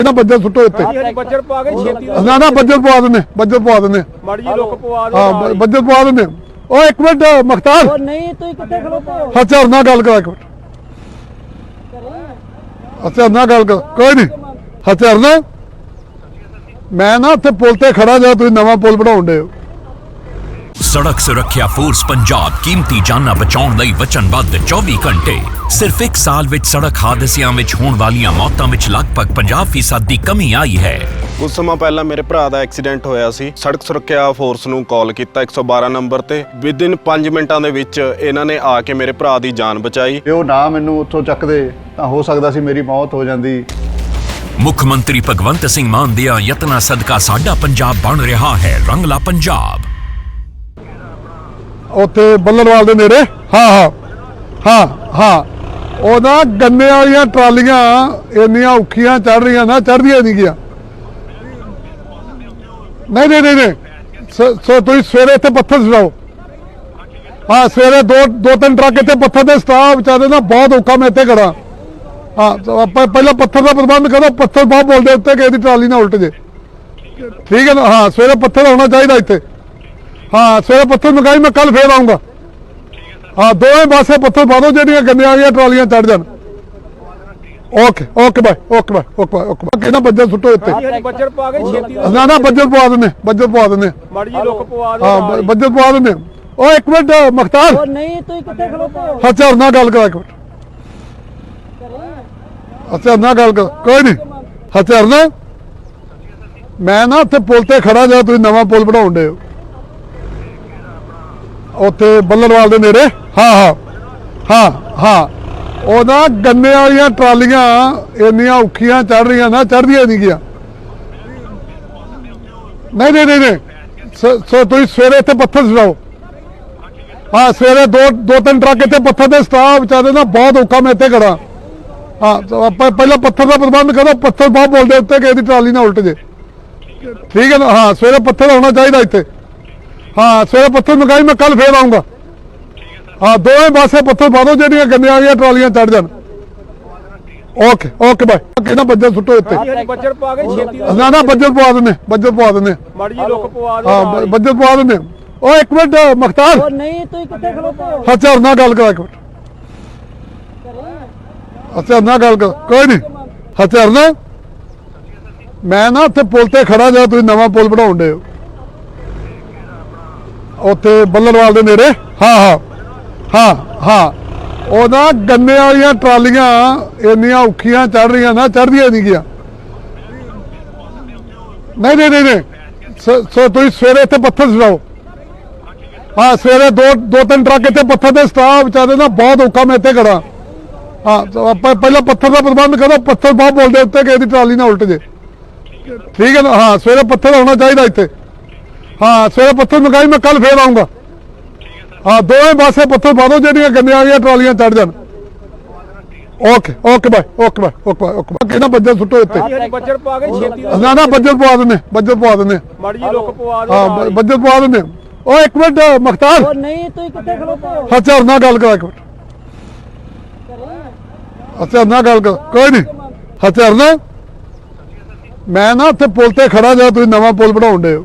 ਕਿਹਨਾਂ ਬੱਜਰ ਸੁੱਟੋ ਇੱਥੇ? ਹਰੀ ਬੱਜਰ ਪਾ ਕੇ ਛੇਤੀ ਨਾਲ ਨਾ ਨਾ ਬੱਜਰ ਪਵਾ ਦਿੰਦੇ ਬੱਜਰ ਪਵਾ ਦਿੰਦੇ। ਮਾੜੀ ਜੀ ਲੋਕ ਪਵਾ ਦਿਓ ਹਾਂ ਨਾਲ ਹੀ। ਬ- ਬੱਜਰ ਪਵਾ ਦਿੰਦੇ। ਓ ਇੱਕ ਮਿੰਟ ਮਖਤਾਰ। ਉਹ ਨਹੀਂ ਤੁਸੀਂ ਕਿੱਥੇ ਖਲੋਤੇ ਹੋ? ਹਥਿਆਰ ਨਾਲ ਗੱਲ ਕਰਾ ਇੱਕ ਮਿੰਟ। ਹਥਿਆਰ ਨਾਲ ਗੱਲ ਕਰ ਕੋਈ ਨਹੀਂ। ਹਥਿਆਰ ਨਾਲ ਮੈਂ ਨਾ ਉੱਥੇ ਪੁਲ ਤੇ ਖੜਾ ਜਾ ਤੁਸੀਂ ਨਵਾਂ ਪੁਲ ਬਣਾਉਣ ਦੇ ਹੋ। ਸੜਕ ਸੁਰੱਖਿਆ ਫੋਰਸ ਪੰਜਾਬ ਕੀਮਤੀ ਜਾਨਾਂ ਬਚਾਉਣ ਲਈ ਵਚਨਬੱਧ 24 ਘੰਟੇ। ਸਿਰਫ ਇੱਕ ਸਾਲ ਵਿੱਚ ਸੜਕ ਹਾਦਸਿਆਂ ਵਿੱਚ ਹੋਣ ਵਾਲੀਆਂ ਮੌਤਾਂ ਵਿੱਚ ਲਗਭਗ 50% ਦੀ ਕਮੀ ਆਈ ਹੈ। ਕੁਝ ਸਮਾਂ ਪਹਿਲਾਂ ਮੇਰੇ ਭਰਾ ਦਾ ਐਕਸੀਡੈਂਟ ਹੋਇਆ ਸੀ। ਸੜਕ ਸੁਰੱਖਿਆ ਫੋਰਸ ਨੂੰ ਕਾਲ ਕੀਤਾ 112 ਨੰਬਰ ਤੇ। ਵਿਦਿਨ 5 ਮਿੰਟਾਂ ਦੇ ਵਿੱਚ ਇਹਨਾਂ ਨੇ ਆ ਕੇ ਮੇਰੇ ਭਰਾ ਦੀ ਜਾਨ ਬਚਾਈ। ਜੇ ਉਹ ਨਾ ਮੈਨੂੰ ਉੱਥੋਂ ਚੱਕਦੇ ਤਾਂ ਹੋ ਸਕਦਾ ਸੀ ਮੇਰੀ ਮੌਤ ਹੋ ਜਾਂਦੀ। ਮੁੱਖ ਮੰਤਰੀ ਭਗਵੰਤ ਸਿੰਘ ਮਾਨ ਦੇ ਯਤਨਾਂ ਸਦਕਾ ਸਾਡਾ ਪੰਜਾਬ ਬਣ ਰਿਹਾ ਹੈ। ਰੰਗਲਾ ਪੰਜਾਬ। ਉੱਥੇ ਬੱਲਰਵਾਲ ਦੇ ਨੇੜੇ? ਹਾਂ ਹਾਂ। ਹਾਂ ਹਾਂ। ਉਹ ਨਾ ਗੰਨੇ ਵਾਲੀਆਂ ਟਰਾਲੀਆਂ ਇੰਨੀਆਂ ਔਖੀਆਂ ਚੜ ਰਹੀਆਂ ਨਾ ਚੜਦੀਆਂ ਨਹੀਂ ਗਿਆ ਨਹੀਂ ਨਹੀਂ ਨਹੀਂ ਸੋ ਤੁਸੀਂ ਸਵੇਰੇ ਇੱਥੇ ਪੱਥਰ ਛਡਾਓ ਹਾਂ, ਸਵੇਰੇ ਦੋ ਦੋ, ਤਿੰਨ ਟਰੱਕ ਇੱਥੇ ਪੱਥਰ ਦੇ ਸਟਾਫ ਵਿਚਾਰੇ ਨਾ ਬਹੁਤ ਔਖਾ ਮੈਂ ਇੱਥੇ ਖੜਾ ਹਾਂ ਆਪਾਂ ਪਹਿਲਾਂ ਪੱਥਰ ਦਾ ਪ੍ਰਬੰਧ ਕਰੋ, ਪੱਥਰ ਬਹੁਤ ਬੋਲਦੇ ਉੱਤੇ ਕਿ ਇਹਦੀ ਟਰਾਲੀ ਨਾ ਉਲਟ ਜੇ। ਠੀਕ ਹੈ ਨਾ? ਹਾਂ, ਸਵੇਰੇ ਪੱਥਰ ਹੋਣਾ ਚਾਹੀਦਾ ਇੱਥੇ। ਹਾਂ, ਸਵੇਰੇ ਪੱਥਰ ਮੰਗਾਈ, ਮੈਂ ਕੱਲ ਫੇਰ ਆਉਂਗਾ ਹਾਂ ਦੋਵੇਂ ਪਾਸੇ ਪੱਥਰ ਪਾ ਦਿਓ ਜਿਹੜੀਆਂ ਗੰਨੇ ਵਾਲੀਆਂ ਟਰਾਲੀਆਂ ਚੜ ਜਾਣ। Okay okay bye okay bye okay bye okay bye ਕਿਹਨਾਂ ਬੱਜਰ ਸੁੱਟੋ ਇੱਥੇ? ਹਰੀ ਬੱਜਰ ਪਾ ਕੇ ਛੇਤੀ ਨਾ ਨਾ ਬੱਜਰ ਪਵਾ ਦਿੰਦੇ ਬੱਜਰ ਪਵਾ ਦਿੰਦੇ। ਮਾੜੀ ਜੀ ਲੋਕ ਪਵਾ ਦਿਓ ਹਾਂ ਬੱਜਰ ਪਵਾ ਦਿੰਦੇ। ਓ ਇੱਕ ਮਿੰਟ ਮਖਤਾਰ। ਉਹ ਨਹੀਂ ਤੁਸੀਂ ਕਿੱਥੇ ਖਲੋਤੇ ਹੋ ਹਥਿਆਰ ਨਾਲ ਗੱਲ ਕਰਾ ਇੱਕ ਮਿੰਟ। ਹਥਿਆਰ ਨਾਲ ਗੱਲ ਕਰ ਕੋਈ ਨਹੀਂ। ਹਥਿਆਰ ਨਾਲ ਮੈਂ ਨਾ ਉੱਥੇ ਪੁਲ ਤੇ ਖੜਾ ਜਾ ਤੁਸੀਂ ਨਵਾਂ ਪੁਲ ਬਣਾਉਣ ਦੇ ਹੋ। ਉੱਥੇ ਬੱਲਰਵਾਲ ਦੇ ਨੇੜੇ? ਹਾਂ ਹਾਂ। ਹਾਂ ਹਾਂ। ਉਹ ਨਾ ਗੰਨੇ ਵਾਲੀਆਂ ਟਰਾਲੀਆਂ ਇੰਨੀਆਂ ਔਖੀਆਂ ਚੜ ਰਹੀਆਂ ਨਾ ਚੜਦੀਆਂ ਨਹੀਂ ਗਿਆ ਨਹੀਂ ਨਹੀਂ ਨਹੀਂ ਸੋ ਤੁਸੀਂ ਸਵੇਰੇ ਇੱਥੇ ਪੱਥਰ ਛਡਾਓ ਹਾਂ, ਸਵੇਰੇ ਦੋ ਦੋ, ਤਿੰਨ ਟਰੱਕ ਇੱਥੇ ਪੱਥਰ ਦੇ ਸਟਾਫ ਵਿਚਾਰੇ ਨਾ ਬਹੁਤ ਔਖਾ ਮੈਂ ਇੱਥੇ ਖੜਾ ਹਾਂ ਆਪਾਂ ਪਹਿਲਾਂ ਪੱਥਰ ਦਾ ਪ੍ਰਬੰਧ ਕਰੋ, ਪੱਥਰ ਬਹੁਤ ਬੋਲਦੇ ਉੱਤੇ ਕਿ ਇਹਦੀ ਟਰਾਲੀ ਨਾ ਉਲਟ ਜੇ। ਠੀਕ ਹੈ ਨਾ? ਹਾਂ, ਸਵੇਰੇ ਪੱਥਰ ਹੋਣਾ ਚਾਹੀਦਾ ਇੱਥੇ। ਹਾਂ ਸਵੇਰੇ ਪੱਥਰ ਮੰਗਾਈ ਮੈਂ ਕੱਲ ਫੇਰ ਆਉਂਗਾ ਹਾਂ ਦੋਵੇਂ ਪਾਸੇ ਪੱਥਰ ਪਾ ਦਿਓ ਜਿਹੜੀਆਂ ਗੰਨੇ ਵਾਲੀਆਂ ਟਰਾਲੀਆਂ ਚੜ ਜਾਣ। ਓਕੇ ਓਕੇ ਬਾਈ ਕਿਹਨਾਂ ਬੱਜਰ ਸੁੱਟੋ ਇੱਥੇ। ਬੱਜਰ ਕੇ ਛੇਤੀ ਨਾ ਨਾ ਬੱਜਰ ਪਵਾ ਦਿੰਦੇ ਬੱਜਰ ਪਵਾ ਦਿੰਦੇ। ਮਾੜੀ ਜੀ ਲੋਕ ਪਵਾ ਦਿਓ ਹਾਂ ਹੀ। ਬੱਜਰ ਪਵਾ ਦਿੰਦੇ। ਓ ਇੱਕ ਮਿੰਟ ਮਖਤਾਰ। ਉਹ ਨਹੀਂ ਤੁਸੀਂ ਕਿੱਥੇ ਖਲੋਤੇ ਹੋ? ਹਥਿਆਰ ਨਾਲ ਗੱਲ ਕਰਾ ਇੱਕ ਮਿੰਟ। ਹਥਿਆਰ ਨਾਲ ਗੱਲ ਕਰ। ਕੋਈ ਨਹੀਂ। ਹਥਿਆਰ ਨਾਲ ਮੈਂ ਨਾ ਉੱਥੇ ਪੁਲ ਤੇ ਖੜਾ ਜਾ ਤੁਸੀਂ ਨਵਾਂ ਪੁਲ ਬਣਾਉਣ ਦੇ ਹੋ। ਉੱਥੇ ਬੱਲਰਵਾਲ ਦੇ ਨੇੜੇ? ਹਾਂ ਹਾਂ। ਹਾਂ ਹਾਂ। ਉਹਦਾ ਗੰਨੇ ਵਾਲੀਆਂ ਟਰਾਲੀਆਂ ਇੰਨੀਆਂ ਔਖੀਆਂ ਚੜ ਰਹੀਆਂ ਨਾ ਚੜਦੀਆਂ ਨਹੀਂ ਗਿਆ ਨਹੀਂ ਨਹੀਂ ਨਹੀਂ ਸੋ ਤੁਸੀਂ ਸਵੇਰੇ ਇੱਥੇ ਪੱਥਰ ਛਡਾਓ ਹਾਂ, ਸਵੇਰੇ ਦੋ ਦੋ, ਤਿੰਨ ਟਰੱਕ ਇੱਥੇ ਪੱਥਰ ਦੇ ਸਟਾਫ ਵਿਚਾਰੇ ਨਾ ਬਹੁਤ ਔਖਾ ਮੈਂ ਇੱਥੇ ਖੜਾ ਹਾਂ ਆਪਾਂ ਪਹਿਲਾਂ ਪੱਥਰ ਦਾ ਪ੍ਰਬੰਧ ਕਰੋ, ਪੱਥਰ ਬਹੁਤ ਬੋਲਦੇ ਉੱਤੇ ਕਿ ਇਹਦੀ ਟਰਾਲੀ ਨਾ ਉਲਟ ਜੇ। ਠੀਕ ਹੈ ਨਾ? ਹਾਂ, ਸਵੇਰੇ ਪੱਥਰ ਹੋਣਾ ਚਾਹੀਦਾ ਇੱਥੇ। ਹਾਂ ਸਵੇਰੇ ਪੱਥਰ ਮੰਗਾਈ ਮੈਂ ਕੱਲ ਫੇਰ ਆਉਂਗਾ ਹਾਂ ਦੋਵੇਂ ਪਾਸੇ ਪੱਥਰ ਪਾ ਦਿਓ ਜਿਹੜੀਆਂ ਗੰਨੇ ਵਾਲੀਆਂ ਟਰਾਲੀਆਂ ਚੜ ਜਾਣ। Okay okay bye okay bye okay bye okay bye ਕਿਹਨਾਂ ਬੱਜਰ ਸੁੱਟੋ ਇੱਥੇ। ਹਰੀ ਬੱਜਰ ਪਾ ਕੇ ਛੇਤੀ ਨਾ ਨਾ ਬੱਜਰ ਪਵਾ ਦਿੰਦੇ ਬੱਜਰ ਪਵਾ ਦਿੰਦੇ। ਮਾੜੀ ਜੀ ਲੋਕ ਪਵਾ ਦਿਓ ਹਾਂ। ਬੱਜਰ ਪਵਾ ਦਿੰਦੇ। ਓ ਇੱਕ ਮਿੰਟ ਮਖਤਾਰ। ਉਹ ਨਹੀਂ ਤੁਸੀਂ ਕਿੱਥੇ ਖਲੋਤੇ ਹੋ ਹਥਿਆਰ ਨਾਲ ਗੱਲ ਕਰਾ ਇੱਕ ਮਿੰਟ। ਹਥਿਆਰ ਨਾਲ ਗੱਲ ਕਰ ਕੋਈ ਨਹੀਂ। ਹਥਿਆਰ ਨਾਲ ਮੈਂ ਨਾ ਉੱਥੇ ਪੁਲ ਤੇ ਖੜਾ ਜਾ ਤੁਸੀਂ ਨਵਾਂ ਪੁਲ ਬਣਾਉਣ ਦੇ ਹੋ।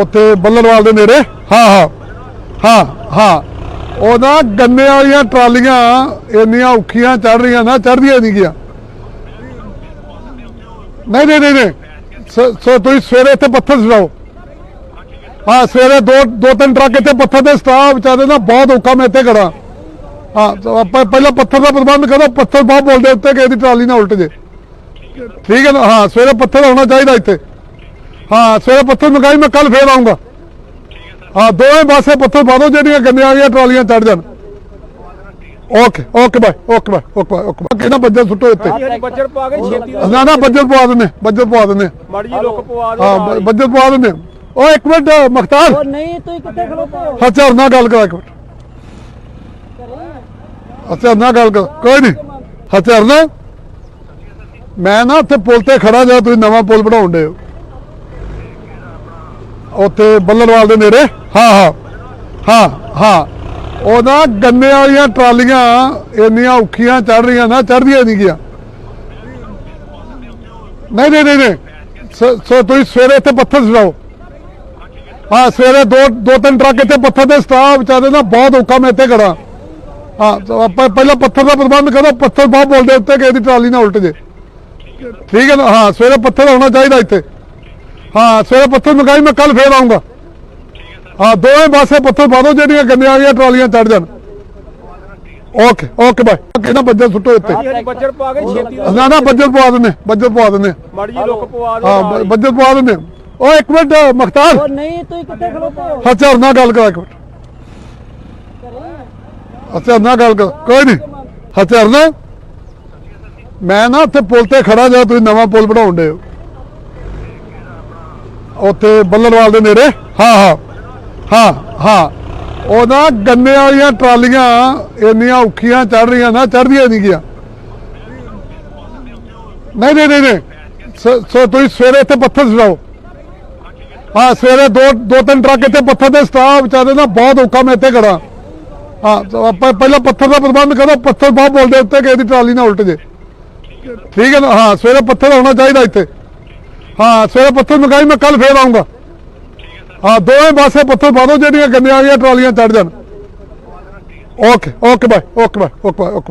ਉੱਥੇ ਬੱਲਰਵਾਲ ਦੇ ਨੇੜੇ? ਹਾਂ ਹਾਂ। ਹਾਂ ਹਾਂ। ਉਹ ਨਾ ਗੰਨੇ ਵਾਲੀਆਂ ਟਰਾਲੀਆਂ ਇੰਨੀਆਂ ਔਖੀਆਂ ਚੜ ਰਹੀਆਂ ਨਾ ਚੜਦੀਆਂ ਨਹੀਂ ਗਿਆ ਨਹੀਂ ਨਹੀਂ ਨਹੀਂ ਸੋ ਤੁਸੀਂ ਸਵੇਰੇ ਇੱਥੇ ਪੱਥਰ ਛਡਾਓ ਹਾਂ, ਸਵੇਰੇ ਦੋ ਦੋ, ਤਿੰਨ ਟਰੱਕ ਇੱਥੇ ਪੱਥਰ ਦੇ ਸਟਾਫ ਵਿਚਾਰੇ ਨਾ ਬਹੁਤ ਔਖਾ ਮੈਂ ਇੱਥੇ ਖੜਾ ਹਾਂ ਆਪਾਂ ਪਹਿਲਾਂ ਪੱਥਰ ਦਾ ਪ੍ਰਬੰਧ ਕਰੋ, ਪੱਥਰ ਬਹੁਤ ਬੋਲਦੇ ਉੱਤੇ ਕਿ ਇਹਦੀ ਟਰਾਲੀ ਨਾ ਉਲਟ ਜੇ। ਠੀਕ ਹੈ ਨਾ? ਹਾਂ, ਸਵੇਰੇ ਪੱਥਰ ਹੋਣਾ ਚਾਹੀਦਾ ਇੱਥੇ। ਹਾਂ ਸਵੇਰੇ ਪੱਥਰ ਮੰਗਾਈ ਮੈਂ ਕੱਲ ਫੇਰ ਆਉਂਗਾ ਹਾਂ ਦੋਵੇਂ ਪਾਸੇ ਪੱਥਰ ਪਾ ਦਿਓ ਜਿਹੜੀਆਂ ਗੰਨੇ ਵਾਲੀਆਂ ਟਰਾਲੀਆਂ ਚੜ ਜਾਣ। Okay okay bye okay bye okay bye okay bye ਕਿਹਨਾਂ ਬੱਜਰ ਸੁੱਟੋ ਇੱਥੇ? ਬੱਜਰ ਪਾ ਕੇ ਛੇਤੀ ਨਾ ਨਾ ਬੱਜਰ ਪਵਾ ਦਿੰਦੇ ਬੱਜਰ ਪਵਾ ਦਿੰਦੇ। ਮੜ ਜੀ ਲੋਕ ਪਵਾ ਦਿਓ ਹਾਂ। ਬੱਜਰ ਪਵਾ ਦਿੰਦੇ। ਓ ਇੱਕ ਮਿੰਟ ਮਖਤਾਰ। ਉਹ ਨਹੀਂ ਤੁਸੀਂ ਕਿੱਥੇ ਖਲੋਤੇ ਹੋ? ਹਥਿਆਰ ਨਾਲ ਗੱਲ ਕਰਾ ਇੱਕ ਮਿੰਟ। ਹਥਿਆਰ ਨਾਲ ਗੱਲ ਕਰ ਕੋਈ ਨਹੀਂ। ਹਥਿਆਰ ਨਾਲ ਮੈਂ ਨਾ ਉੱਥੇ ਪੁਲ ਤੇ ਖੜਾ ਜਾ ਤੁਸੀਂ ਨਵਾਂ ਪੁਲ ਬਣਾਉਣ ਦੇ ਹੋ। ਉੱਥੇ ਬੱਲਰਵਾਲ ਦੇ ਨੇੜੇ? ਹਾਂ ਹਾਂ। ਹਾਂ ਹਾਂ। ਉਹ ਨਾ ਗੰਨੇ ਵਾਲੀਆਂ ਟਰਾਲੀਆਂ ਇੰਨੀਆਂ ਔਖੀਆਂ ਚੜ ਰਹੀਆਂ ਨਾ ਚੜਦੀਆਂ ਨਹੀਂ ਗਿਆ। ਨਹੀਂ ਨਹੀਂ ਨਹੀਂ ਸੋ ਤੁਸੀਂ ਸਵੇਰੇ ਇੱਥੇ ਪੱਥਰ ਛਡਾਓ ਹਾਂ, ਸਵੇਰੇ ਦੋ ਦੋ, ਤਿੰਨ ਟਰੱਕ ਇੱਥੇ ਪੱਥਰ ਦੇ ਸਟਾਫ ਵਿਚਾਰੇ ਨਾ ਬਹੁਤ ਔਖਾ ਮੈਂ ਇੱਥੇ ਖੜਾ ਹਾਂ ਆਪਾਂ ਪਹਿਲਾਂ ਪੱਥਰ ਦਾ ਪ੍ਰਬੰਧ ਕਰੋ, ਪੱਥਰ ਬਹੁਤ ਬੋਲਦੇ ਉੱਤੇ ਕਿ ਇਹਦੀ ਟਰਾਲੀ ਨਾ ਉਲਟ ਜੇ। ਠੀਕ ਹੈ ਨਾ? ਹਾਂ, ਸਵੇਰੇ ਪੱਥਰ ਹੋਣਾ ਚਾਹੀਦਾ ਇੱਥੇ। ਹਾਂ ਸਵੇਰੇ ਪੱਥਰ ਮੰਗਾਈ ਮੈਂ ਕੱਲ ਫੇਰ ਆਉਂਗਾ ਹਾਂ ਦੋਵੇਂ ਪਾਸੇ ਪੱਥਰ ਪਾ ਦਿਓ ਜਿਹੜੀਆਂ ਗੰਨੇ ਵਾਲੀਆਂ ਟਰਾਲੀਆਂ ਚੜ ਜਾਣ। Okay okay bye. ਕਿਹਨਾਂ ਬੱਜਰ ਸੁੱਟੋ ਇੱਥੇ। ਹਾਂਜੀ ਹਾਂਜੀ ਬੱਜਰ ਪਾ ਕੇ ਛੇਤੀ ਨਾਲ ਨਾ ਨਾ ਬੱਜਰ ਪਵਾ ਦਿੰਦੇ ਬੱਜਰ ਪਵਾ ਦਿੰਦੇ ਮੜ ਜੀ ਲੋਕ ਪਵਾ ਦਿਓ ਹਾਂ। ਬੱਜਰ ਪਵਾ ਦਿੰਦੇ ਓ ਇੱਕ ਮਿੰਟ ਮਖਤਾਰ। ਉਹ ਨਹੀਂ ਤੁਸੀਂ ਕਿੱਥੇ ਖਲੋਤੇ ਹੋ? ਹਥਿਆਰ ਨਾਲ ਗੱਲ ਕਰਾ ਇੱਕ ਮਿੰਟ। ਹਥਿਆਰ ਨਾਲ ਗੱਲ ਕਰ ਕੋਈ ਨਹੀਂ। ਹਥਿਆਰ ਨਾਲ ਮੈਂ ਨਾ ਉੱਥੇ ਪੁਲ ਤੇ ਖੜਾ ਜਾ ਤੁਸੀਂ ਨਵਾਂ ਪੁਲ ਬਣਾਉਣ ਦੇ ਹੋ। ਉੱਥੇ ਬੱਲਰਵਾਲ ਦੇ ਨੇੜੇ? ਹਾਂ ਹਾਂ। ਹਾਂ ਹਾਂ। ਉਹ ਨਾ ਗੰਨੇ ਵਾਲੀਆਂ ਟਰਾਲੀਆਂ ਇੰਨੀਆਂ ਔਖੀਆਂ ਚੜ ਰਹੀਆਂ ਨਾ ਚੜਦੀਆਂ ਨਹੀਂ ਗਿਆ ਨਹੀਂ ਨਹੀਂ ਨਹੀਂ ਸੋ ਤੁਸੀਂ ਸਵੇਰੇ ਇੱਥੇ ਪੱਥਰ ਛਡਾਓ ਹਾਂ, ਸਵੇਰੇ ਦੋ ਦੋ, ਤਿੰਨ ਟਰੱਕ ਇੱਥੇ ਪੱਥਰ ਦੇ ਸਟਾਫ ਵਿਚਾਰੇ ਨਾ ਬਹੁਤ ਔਖਾ ਮੈਂ ਇੱਥੇ ਖੜਾ ਹਾਂ ਆਪਾਂ ਪਹਿਲਾਂ ਪੱਥਰ ਦਾ ਪ੍ਰਬੰਧ ਕਰੋ, ਪੱਥਰ ਬਹੁਤ ਬੋਲਦੇ ਉੱਤੇ ਕਿ ਇਹਦੀ ਟਰਾਲੀ ਨਾ ਉਲਟ ਜੇ। ਠੀਕ ਹੈ ਨਾ? ਹਾਂ, ਸਵੇਰੇ ਪੱਥਰ ਹੋਣਾ ਚਾਹੀਦਾ ਇੱਥੇ। ਹਾਂ, ਸਵੇਰੇ ਪੱਥਰ ਮੰਗਾਈ ਮੈਂ ਕੱਲ ਫੇਰ ਆਉਂਗਾ ਹਾਂ, ਦੋਵੇਂ ਪਾਸੇ ਪੱਥਰ ਪਾ ਦਿਓ, ਜਿਹੜੀਆਂ ਗੰਨੇ ਵਾਲੀਆਂ ਟਰਾਲੀਆਂ ਚੜ ਜਾਣ। Okay okay bye okay bye okay bye, okay